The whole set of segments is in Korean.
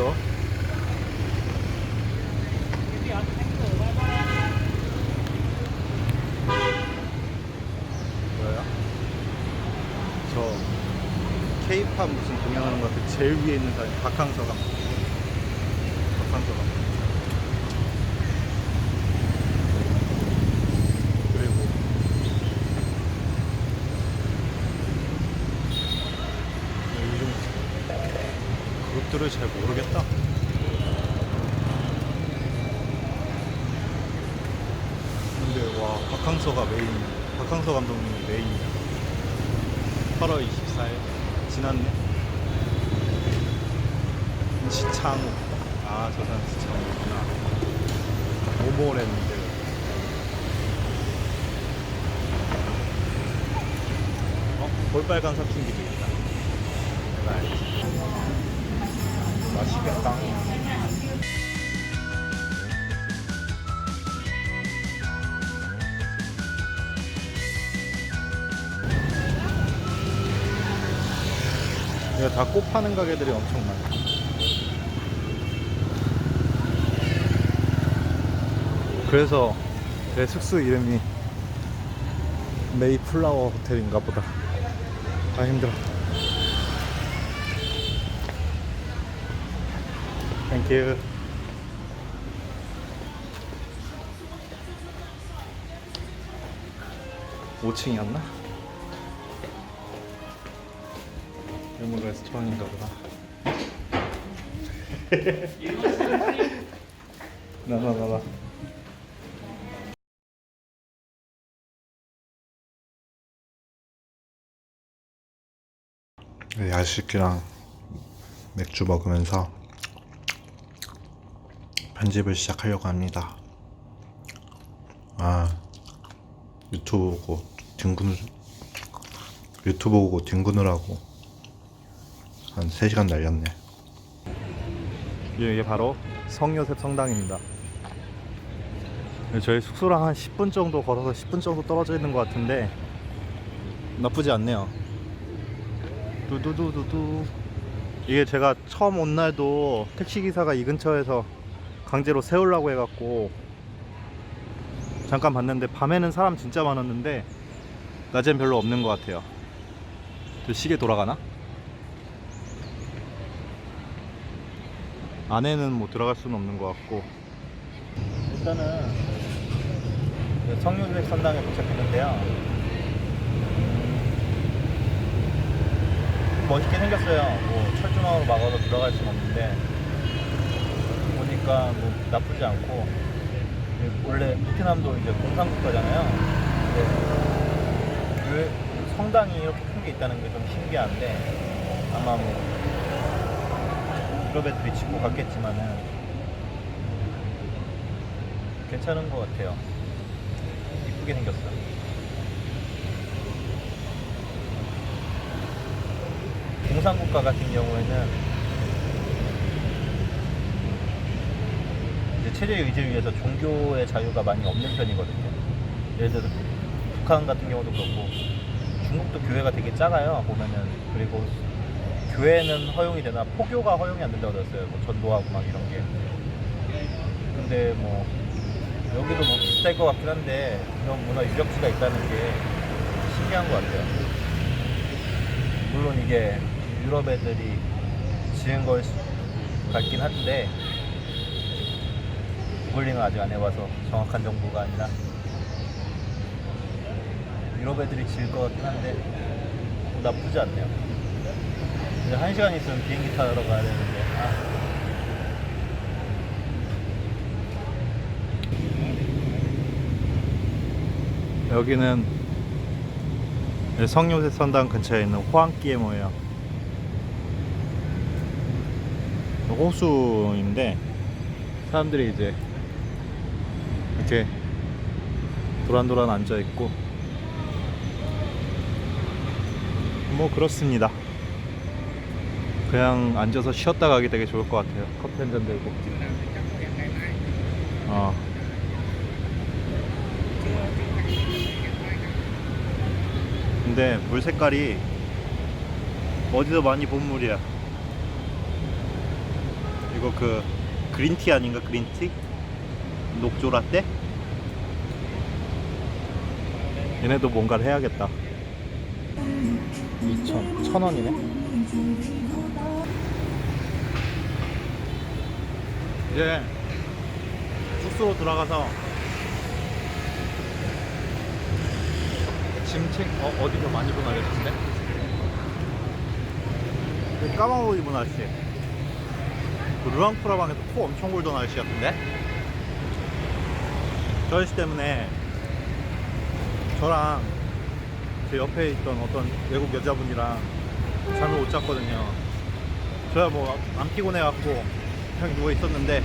있죠. 뭐야? 저 K-팝 무슨 공연하는 것 같아. 제일 위에 있는 사람이 박항서가. 박항서가. 그리고 요즘 그룹들을 잘 모르겠다. 근데 와 박항서가 메인, 박항서 감독님이 메인이야. 8월 24일 지났네. 지창욱, 아저 사람 지창욱이구나. 모모랜드. 어? 볼빨간 사춘기도 있다. 내가 알지. 맛있겠다. 이거 다꽃 파는 가게들이 엄청 많아. 그래서 내 숙소 이름이 메이플라워 호텔인가 보다. 아 힘들어. 땡큐. 오층이었나 여기 레스토랑인가 보다. 나나나나. 네, 야식이랑 맥주 먹으면서 편집을 시작하려고 합니다. 아 유튜브 보고 뒹구느 유튜브 보고 뒹구느라고 한 3시간 날렸네. 이게 바로 성요셉 성당입니다. 저희 숙소랑 한 10분 정도 걸어서 10분 정도 떨어져 있는 것 같은데 나쁘지 않네요. 두두두두두. 이게 제가 처음 온 날도 택시 기사가 이 근처에서 강제로 세우려고 해갖고 잠깐 봤는데 밤에는 사람 진짜 많았는데 낮엔 별로 없는 것 같아요. 저 시계 돌아가나? 안에는 뭐 들어갈 수는 없는 것 같고 일단은 성유색 선당에 도착했는데요. 멋있게 생겼어요. 뭐 철조망으로 막아서 들어갈 수는 없는데 보니까 뭐 나쁘지 않고 원래 베트남도 이제 공산국가잖아요. 근데 그 성당이 이렇게 큰 게 있다는 게 좀 신기한데 아마 뭐 유럽 애들이 짓고 갔겠지만은 괜찮은 것 같아요. 이쁘게 생겼어요. 공산국가 같은 경우에는 이제 체제 의지를 위해서 종교의 자유가 많이 없는 편이거든요. 예를 들어 북한 같은 경우도 그렇고 중국도 교회가 되게 작아요. 보면은 그리고 교회는 허용이 되나 포교가 허용이 안 된다고 들었어요. 뭐 전도하고 막 이런 게. 근데 뭐 여기도 뭐 비슷할 것 같긴 한데 이런 문화 유적지가 있다는 게 신기한 것 같아요. 물론 이게 유럽 애들이 지은 걸 수- 같긴 한데 구글링을 아직 안 해봐서 정확한 정보가 아니라 유럽 애들이 지을 것 같긴 한데 뭐 나쁘지 않네요. 이제 한 시간 있으면 비행기 타러 가야 되는데 아. 여기는 성요새 선당 근처에 있는 호안기에모예요. 호수인데 사람들이 이제 이렇게 도란도란 앉아 있고 뭐 그렇습니다. 그냥 앉아서 쉬었다 가기 되게 좋을 것 같아요. 커피 한 잔 들고. 어. 근데 물 색깔이 어디서 많이 본 물이야. 이거 그 그린티 아닌가 그린티? 녹조 라떼? 얘네도 뭔가를 해야겠다 2천, 천 원이네 이제 숙소로 들어가서 짐책 어 어디서 많이 본 아저씨인데? 그 까만 옷 입은 아저씨 그 르앙프라방에서 코 엄청 골던 아저씨 같은데? 저 아저씨 때문에 저랑 제 옆에 있던 어떤 외국 여자분이랑 잠을 못 잤거든요. 저야 뭐 안 피곤해갖고 그냥 누워 있었는데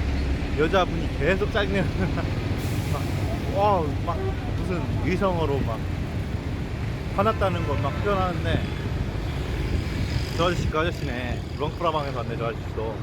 여자분이 계속 짜증내는 와막 무슨 의성어로 막 화났다는 걸 막 표현하는데 저 아저씨 그 아저씨네. 렁프라방에서 왔네 저 아저씨도